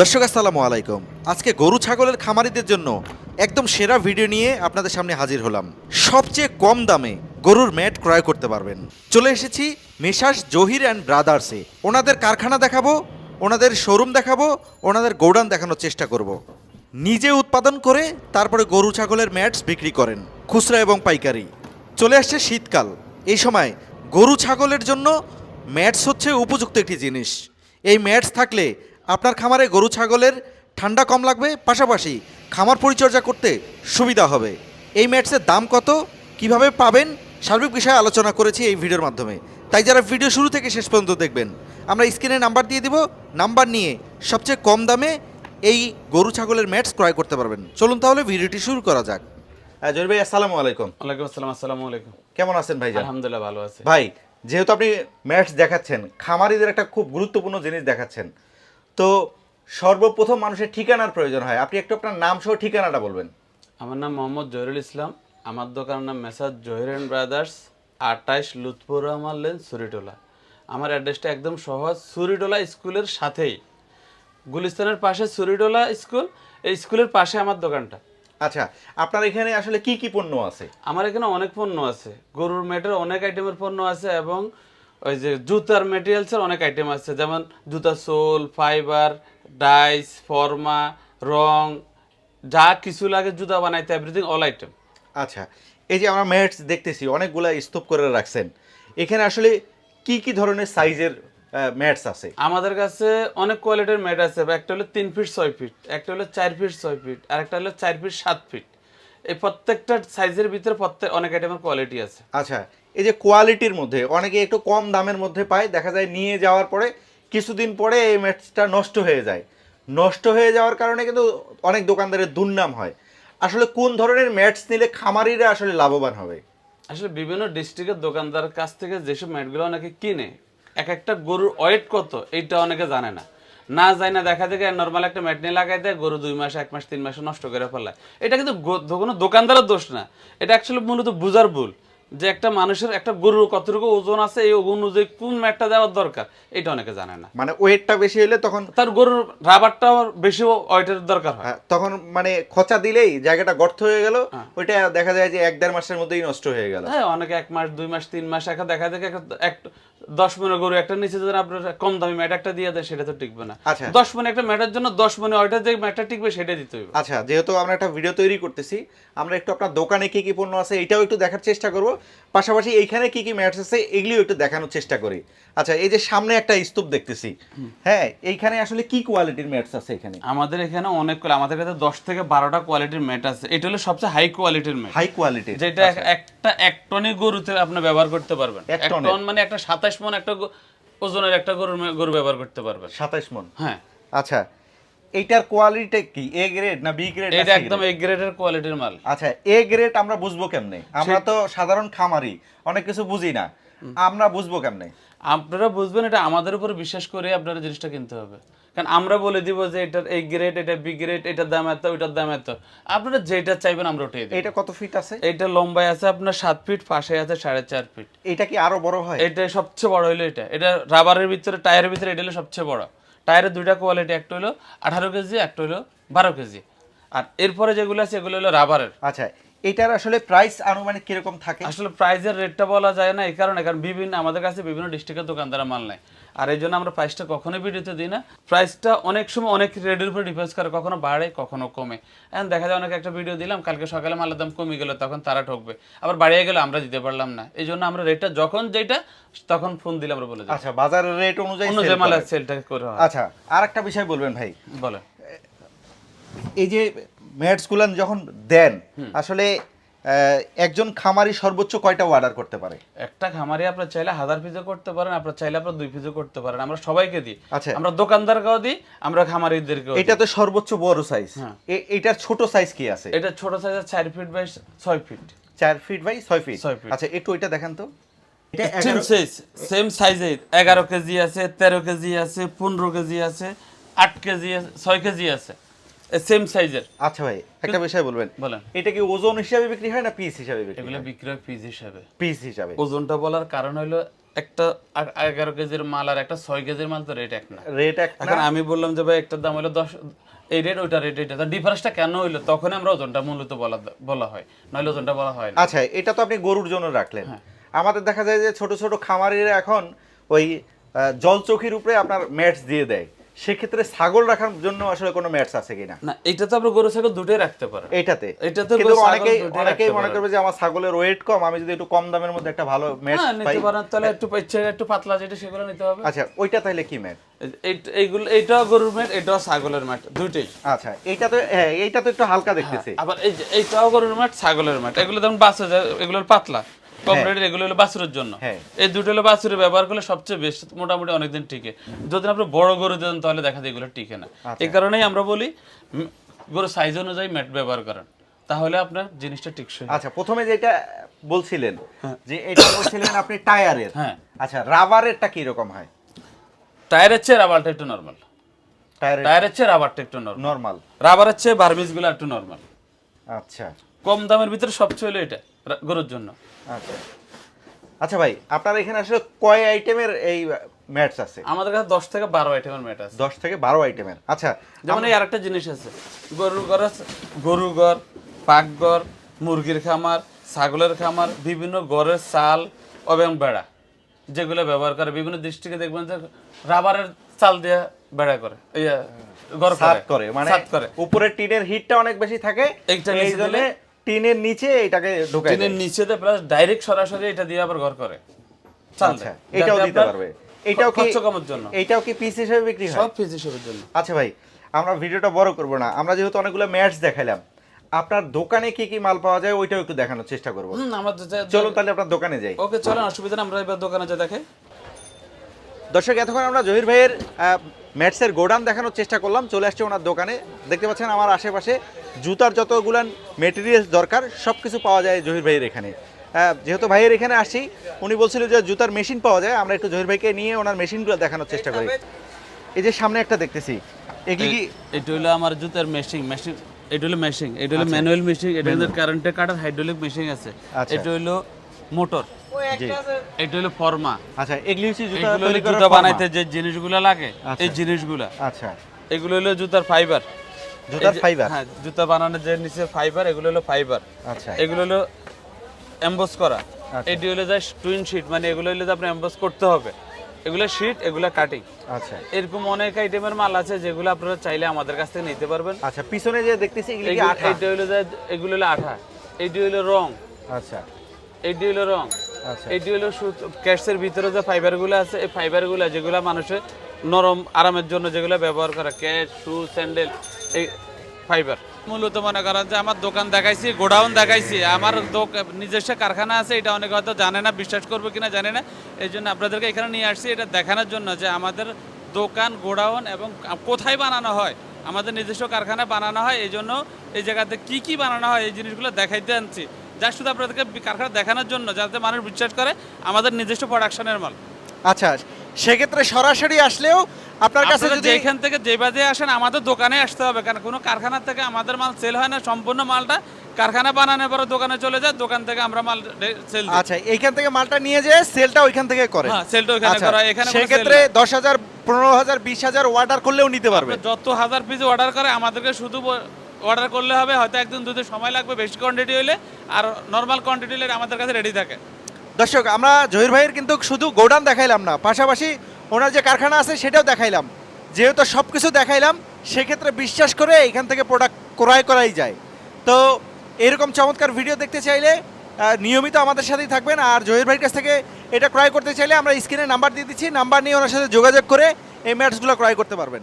দর্শক, আসসালামু আলাইকুম। আজকে গরু ছাগলের খামারিদের জন্য একদম সেরা ভিডিও নিয়ে আপনাদের সামনে হাজির হলাম। সবচেয়ে কম দামে গরুর ম্যাট ক্রয় করতে পারবেন। চলে এসেছি মেশাস জহির অ্যান্ড ব্রাদার্সে। ওনাদের কারখানা দেখাবো, ওনাদের শোরুম দেখাবো, ওনাদের গোডাউন দেখানোর চেষ্টা করব। নিজে উৎপাদন করে তারপরে গরু ছাগলের ম্যাটস বিক্রি করেন, খুচরা এবং পাইকারি। চলে আসছে শীতকাল। এই সময় গরু ছাগলের জন্য ম্যাটস হচ্ছে উপযুক্ত একটি জিনিস। এই ম্যাটস থাকলে আপনার খামারে গরু ছাগলের ঠান্ডা কম লাগবে পাশাপাশি খামার পরিচর্যা করতে সুবিধা হবে। এই ম্যাটসের দাম কত কীভাবে পাবেন সার্বিক বিষয়ে আলোচনা করেছি এই ভিডিওর মাধ্যমে। তাই যারা ভিডিও শুরু থেকে শেষ পর্যন্ত দেখবেন আমরা স্ক্রিনে নাম্বার দিয়ে দিব। নাম্বার নিয়ে সবচেয়ে কম দামে এই গরু ছাগলের ম্যাটস ক্রয় করতে পারবেন। চলুন তাহলে ভিডিওটি শুরু করা যাক। জহির ভাই আসসালামু আলাইকুম। ওয়ালাইকুম আসসালাম আসসালামু আলাইকুম। কেমন আছেন ভাই আলহামদুলিল্লাহ ভালো আছে। ভাই যেহেতু আপনি ম্যাটস দেখাচ্ছেন খামারিদের একটা খুব গুরুত্বপূর্ণ জিনিস দেখাচ্ছেন। তো সর্বপ্রথম মানুষের ঠিকানার প্রয়োজন হয়। আপনি একটু আপনার নাম সহ ঠিকানাটা বলবেন। আমার নাম মোহাম্মদ জহিরুল ইসলাম। আমার দোকানের নাম মেসাজ জহির অ্যান্ড ব্রাদার্স আটাইশ লুৎফুর রহমান লেন সুরিটোলা। আমার অ্যাড্রেসটা একদম সহজ সুরিটোলা স্কুলের সাথেই। গুলিস্তানের পাশে সুরিটোলা স্কুল এই স্কুলের পাশে আমার দোকানটা। আচ্ছা আপনার এখানে আসলে কি কি পণ্য আছে? আমার এখানে অনেক পণ্য আছে। গরুর মেটের অনেক আইটেমের পণ্য আছে এবং ওই যে জুতার মেটেরিয়ালসের অনেক আইটেম আছে। যেমন জুতা সোল ফাইবার ডাইস ফর্মা রং যা কিছু লাগে জুতা বানাইতে এভরিথিং অল আইটেম আচ্ছা এই যে আমরা ম্যাটস দেখতেছি অনেকগুলা স্তূপ করে রাখছেন। এখানে আসলে কি কি ধরনের সাইজের ম্যাটস আছে? আমাদের কাছে অনেক কোয়ালিটির ম্যাট আছে একটা হলো তিন ফিট ছয় ফিট একটা হলো চার ফিট ছয় ফিট আর একটা হলো চার ফিট সাত ফিট এই প্রত্যেকটা সাইজের ভিতরে প্রত্যেক অনেক আইটেমের কোয়ালিটি আছে। আচ্ছা এই যে কোয়ালিটির মধ্যে, অনেকে একটু কম দামের মধ্যে পায়, দেখা যায় নিয়ে যাওয়ার পরে কিছুদিন পরে এই ম্যাটসটা নষ্ট হয়ে যায়। নষ্ট হয়ে যাওয়ার কারণে কিন্তু অনেক দোকানদারের দুর্নাম হয়। আসলে কোন ধরনের ম্যাটস নিলে খামারিরা আসলে লাভবান হবে? আসলে বিভিন্ন ডিস্ট্রিক্টের দোকানদার কাছ থেকে যেসব ম্যাটগুলো অনেকে কিনে, এক একটা গরুর ওয়েট কত, এইটা অনেকে জানে না। না যায় না দেখা দেখে নর্মাল একটা ম্যাট নিয়ে লাগাই দেয়, গরু দুই মাস, এক মাস, তিন মাসে নষ্ট করে ফেলায়। এটা কিন্তু কোনো দোকানদারের দোষ না। এটা অ্যাকচুয়ালি মূলত বুঝার ভুল। যে একটা মানুষের একটা গরুর কতটুকু ওজন আছে এই অনুযায়ী কোন ম্যাটটা দেওয়ার দরকার এটা অনেকে জানে না। মানে ওয়েটটা বেশি হলে তখন তার গরুর রাবারটাও বেশি ওয়েটের দরকার হয়। হ্যাঁ, তখন মানে খোঁচা দিলেই জায়গাটা গর্ত হয়ে গেল ওইটা দেখা যায় যে এক দেড় মাসের মধ্যেই নষ্ট হয়ে গেল। হ্যাঁ অনেকে এক মাস দুই মাস তিন মাস একা দেখা যায় একটা- এক দশ মনে গরু একটা নিচে যদি আপনার কম দামি ম্যাট একটা দিয়ে দেয় সেটা তো টিকবে না। আচ্ছা। দশ মনে একটা ম্যাটের জন্য দশ মনে ওইটা যে ম্যাটটা টিকবে সেটা দিতে হবে আচ্ছা যেহেতু আমরা একটা ভিডিও তৈরি করতেছি আমরা একটু আপনার দোকানে কি কি পণ্য আছে এটাও একটু দেখার চেষ্টা করব। পাশাপাশি এইখানে কি কি ম্যাটস আছে এগুলিও একটু দেখানোর চেষ্টা করি। আচ্ছা এই যে সামনে একটা স্তূপ দেখতেছি। হ্যাঁ এইখানে আসলে কি কোয়ালিটির ম্যাটস আছে এখানে? আমাদের এখানে অনেক আমাদের কাছে দশ থেকে বারোটা কোয়ালিটির ম্যাট আছে। এটা হলো সবচেয়ে হাই কোয়ালিটির ম্যাট। হাই কোয়ালিটি যেটা একটা এক টনই গরুতে আপনি ব্যবহার করতে পারবেন। এক টন মানে একটা সাতাশ মন একটা ওজনের একটা গরুর গরু ব্যবহার করতে পারবে। সাতাইশ মন? হ্যাঁ। আচ্ছা এইটার কোয়ালিটি কি? এ গ্রেড না বি গ্রেড এটা একদম এ গ্রেডের কোয়ালিটির মাল। আচ্ছা এ গ্রেড আমরা বুঝব কেমনে? আমরা তো সাধারণ খামারি অনেক কিছু বুঝি না। আমরা বুঝব কেমনে? আপনারা বুঝবেন এটা আমাদের উপর বিশ্বাস করে আপনারা জিনিসটা কিনতে হবে। কারণ আমরা বলে দিব যে এটার এই গ্রেড এটা বি গ্রেড এটার দাম এত ওইটার দাম এত। আপনারা যেটা চাইবেন আমরা ওটাই দেব। এটা কত ফিট আছে? এটা লম্বায় আছে আপনার সাত ফিট পাশে আছে সাড়ে চার ফিট এটা কি আরও বড় হয়? এটা সবচেয়ে বড় হলো এটা। এটা রাবারের ভিতরে টায়ারের ভিতরে এটা হলো সবচেয়ে বড়। টায়ারের দুইটা কোয়ালিটি একটা হলো আঠারো কেজি একটা হলো বারো কেজি। আর এরপরে যেগুলো আছে এগুলো হলো রাবারের। আচ্ছা এটার আসলে প্রাইস আনুমানিক কীরকম থাকে? আসলে প্রাইজের রেটটা বলা যায় না এই কারণে কারণ বিভিন্ন আমাদের কাছে বিভিন্ন ডিস্ট্রিক্টের দোকানদারা মাল নেয়। আর এই জন্য আমরা প্রাইসটা কখনোই ভিডিওতে দিই না। প্রাইসটা অনেক সময় অনেক রেটের উপর ডিপেন্ড করে কখনো বাড়ে কখনো কমে। এখন দেখা যায় অনেক একটা ভিডিও দিলাম কালকে সকালে মালের দাম কমে গেলো তখন তারা ঠকবে। আবার বাড়িয়ে গেলে আমরা দিতে পারলাম না। এই জন্য আমরা রেটটা যখন যেটা তখন ফোন দিলে আমরা বলে আচ্ছা বাজারের রেট অনুযায়ী অন্য sell যে মালের সেলটা করে আচ্ছা আর একটা বিষয় বলবেন ভাই। বলে এই যে ম্যাটস গুলান যখন দেন আসলে একজন খামারি সর্বোচ্চ কয়টা অর্ডার করতে পারে? একটা খামারে আপনার চাইলে হাজার পিসও করতে পারেন আপনার চাইলে আপনার দুই পিসও করতে পারেন। আমরা সবাইকে দিই। আচ্ছা। আমরা দোকানদারকেও দিই আমরা খামারিদেরকেও এটা তো সর্বোচ্চ বড় সাইজ হ্যাঁ। এটার ছোট সাইজ কি আছে? এটা ছোট সাইজের চার ফিট বাই ছয় ফিট চার ফিট বাই ছয় ফিট। আচ্ছা একটু ওইটা দেখান তো। সেম 11 সাইজ সেম সাইজের এগারো কেজি আছে তেরো কেজি আছে পনেরো কেজি আছে আট কেজি আছে ছয় কেজি আছে। সেম সাইজের আচ্ছা ভাই একটা বিষয় বলবেন। বলেন। এটা কি ওজন হিসাবে বিক্রি হয় না পিস হিসাবে বিক্রি এগুলো বিক্রি হয় পিস হিসাবে। পিস হিসাবে। ওজনটা বলার কারণ হলো একটা এগারো কেজির মাল আর একটা ছয় কেজির মাল তো রেট এক না। রেট এক এখন আমি বললাম যে ভাই একটার দাম হলো দশ এই রেট ওইটা রেট এটা ডিফারেন্সটা কেন হইল? তখন আমরা ওজনটা মূলত বলা বলা হয়। নইলে ওজনটা বলা হয় আচ্ছা এটা তো আপনি গরুর জন্য রাখলেন। হ্যাঁ। আমাদের দেখা যায় যে ছোট ছোট খামারিরা এখন ওই জলচৌকির উপরে আপনার ম্যাটস দিয়ে দেয়। সেক্ষেত্রে ছাগল রাখার জন্য আসলে কোনো ম্যাটস আছে কিনা? না এটা তো আমরা গরু ছাগল দুটোই রাখতে পারে এইটাতে এটাতে কিন্তু অনেকেই অনেকেই মনে করবে যে আমার ছাগলের ওয়েট কম আমি যদি একটু কম দামের মধ্যে একটা ভালো ম্যাটস হ্যাঁ পাই নিতে পারেন তাহলে একটু ইচ্ছে একটু পাতলা যেটা সেগুলো নিতে হবে। আচ্ছা ওইটা তাহলে কি ম্যাট? এই- এই- এইগুলো এইটাও গরুর ম্যাট এটাও ছাগলের ম্যাট দুইটাই আচ্ছা এইটা তো হ্যাঁ এইটা তো একটু হালকা দেখতেছি। আবার এই এইটাও গরুর ম্যাট ছাগলের ম্যাট। এগুলো যেমন বাসে যায় এগুলোর পাতলা। কমপ্লিট এগুলো হলো বাছুরের জন্য। হ্যাঁ। এই দুটো হলো বাছুরে ব্যবহার করলে সবচেয়ে বেস্ট মোটামুটি অনেকদিন টিকে। যদি আপনি বড় গরু দেন তাহলে দেখা যায় এগুলো টিকে না। আচ্ছা। এই কারণেই আমরা বলি গরুর সাইজ অনুযায়ী ম্যাট ব্যবহার করেন। তাহলে আপনার জিনিসটা টিকসই আচ্ছা প্রথমে যেটা বলছিলেন যে এটা বলছিলেন আপনি টায়ারের হ্যাঁ। আচ্ছা রাবারেরটা কি রকম হয়? টায়ারের চেয়ে রাবারটা একটু নর্মাল টায়ারের টায়ারের চেয়ে রাবারটা একটু নর্মাল রাবারের চেয়ে বার্মিসগুলো একটু নর্মাল আচ্ছা। কম দামের ভিতরে সবচেয়ে হলো এটা গরুর জন্য। আচ্ছা। আচ্ছা ভাই আপনার এখানে আসলে কয় আইটেমের এই ম্যাটস আছে? আমাদের কাছে দশ থেকে বারো আইটেমের ম্যাট আছে। দশ থেকে বারো আইটেমের। আচ্ছা যেমন এই আরেকটা জিনিস আছে গরুর ঘর আছে গরুর ঘর পাকঘর মুরগির খামার ছাগলের খামার বিভিন্ন গড়ের চাল এবং বেড়া যেগুলো ব্যবহার করে। বিভিন্ন দৃষ্টিকে দেখবেন যে রাবারের চাল দিয়ে বেড়া করে আহ, করে। মানে করে। উপরে টিনের হিটটা অনেক বেশি থাকে এইটা টিনের নিচে এটাকে ঢুকাই টিনের নিচে প্লাস ডাইরেক্ট সরাসরি এটা দিয়ে আবার ঘর করে। চাল আচ্ছা এটাও দিতে পারবে। এটাও কি কমার জন্য। এটাও কি পিস হিসেবে বিক্রি হয়? সব ফিজ হিসেবে জন্য। আচ্ছা ভাই আমরা ভিডিওটা বড় করব না। আমরা যেহেতু অনেকগুলো ম্যাটস দেখাইলাম আপনার দোকানে কি কি মাল পাওয়া যায় ওইটাও একটু দেখানোর চেষ্টা করব। চলো তাহলে আপনার দোকানে যাই। ওকে চলো অসুবিধা নেই আমরা এবার দোকানে যা দেখে। দর্শক এতক্ষণ আমরা জহির ভাইয়ের ম্যাটসের গোডাউন দেখানোর চেষ্টা করলাম। চলে আসছে ওনার দোকানে। দেখতে পাচ্ছেন আমার আশেপাশে জুতার যতগুলান মেটেরিয়ালস দরকার সব কিছু পাওয়া যায় জহির ভাইয়ের এখানে। যেহেতু ভাইয়ের এখানে আসি উনি বলছিল যে জুতার মেশিন পাওয়া যায় আমরা একটু জহির ভাইকে নিয়ে ওনার মেশিনগুলো দেখানোর চেষ্টা করি। এই যে সামনে একটা দেখতেছি এগুলি কি এটা হলো আমার জুতার মেশিন মেশিন এটা হলো মেশিন এটা হলো ম্যানুয়াল মেশিন এটা হলো কারেন্টে কাটার হাইড্রোলিক মেশিন আছে। আচ্ছা। এটা হলো মোটর। এটা হলো ফর্মা। আচ্ছা এগুলি হচ্ছে জুতা বানাইতে যে জিনিসগুলো লাগে আচ্ছা। এই জিনিসগুলো। আচ্ছা। এগুলো হলো জুতার ফাইবার জুতার ফাইবার হ্যাঁ জুতা বানানোর যে নিচে ফাইবার এগুলো হলো ফাইবার আচ্ছা। এগুলো হলো এমবস করা। আচ্ছা। এটি হলো জাস্ট টুইন শিট মানে এগুলো হলো যে আপনি এমবস করতে হবে। এগুলো শিট এগুলো কাটিং আচ্ছা। এরকম অনেক আইটেমের মাল আছে যেগুলো আপনারা চাইলে আমাদের কাছ থেকে নিতে পারবেন। আচ্ছা পিছনে যে দেখতেছি এগুলি আঠা? এইটা হলো যে এগুলো হলো আঠা। এইটি হলো রং। আচ্ছা। এইটি হলো রং। আচ্ছা। এইটি হলো ক্যাশের ভিতরে যে ফাইবারগুলো আছে এই ফাইবারগুলো যেগুলো মানুষের নরম আরামের জন্য যেগুলো ব্যবহার করে ক্যাশ শু স্যান্ডেল এই ফাইবার মূলত মনে করেন যে আমার দোকান দেখাইছি গোডাউন দেখাইছি আমার নিজস্ব কারখানা আছে এটা অনেকে হয়তো জানে না বিশ্বাস করবে কিনা জানে না। এই জন্য আপনাদেরকে এখানে নিয়ে আসছি এটা দেখানোর জন্য যে আমাদের দোকান গোডাউন এবং কোথায় বানানো হয় আমাদের নিজস্ব কারখানায় বানানো হয় এই জন্য এই জায়গাতে কি কি বানানো হয় এই জিনিসগুলো দেখাইতে আনছি। যা শুধু আপনাদেরকে কারখানা দেখানোর জন্য যাতে মানুষ বিশ্বাস করে আমাদের নিজস্ব প্রোডাকশনের মাল। আচ্ছা সেক্ষেত্রে সরাসরি আসলেও আপনার কাছে যদি যেখান থেকে যে বাজে আসেন আমাদের দোকানে আসতে হবে। কারণ কোনো কারখানা থেকে আমাদের মাল সেল হয় না সম্পূর্ণ মালটা কারখানা বানানোর পরে দোকানে চলে যায় দোকান থেকে আমরা মাল সেল আচ্ছা এইখান থেকে মালটা নিয়ে যেয়ে সেলটা ওইখান থেকে করে। হ্যাঁ সেলটা ওখানে আচ্ছা, করা এখানে সেক্ষেত্রে দশ হাজার পনেরো হাজার বিশ হাজার অর্ডার করলেও নিতে পারবে। যত হাজার পিস অর্ডার করে আমাদেরকে শুধু অর্ডার করলে হবে, হয়তো একদিন দুদিন সময় লাগবে, বেশি কোয়ান্টিটি হলে আর নর্মাল কোয়ান্টিটি হলে আমাদের কাছে রেডি থাকে। দর্শক, আমরা জহির ভাইয়ের কিন্তু শুধু গোডাউন দেখাইলাম না, পাশাপাশি ওনার যে কারখানা আছে সেটাও দেখাইলাম। যেহেতু সব কিছু দেখাইলাম, সেক্ষেত্রে বিশ্বাস করে এখান থেকে প্রোডাক্ট ক্রয় করাই যায়। তো এরকম চমৎকার ভিডিও দেখতে চাইলে নিয়মিত আমাদের সাথেই থাকবেন। আর জহির ভাইয়ের কাছ থেকে এটা ক্রয় করতে চাইলে আমরা স্ক্রিনে নাম্বার দিয়ে দিচ্ছি। নাম্বার নিয়ে ওনার সাথে যোগাযোগ করে এই ম্যাটসগুলো ক্রয় করতে পারবেন।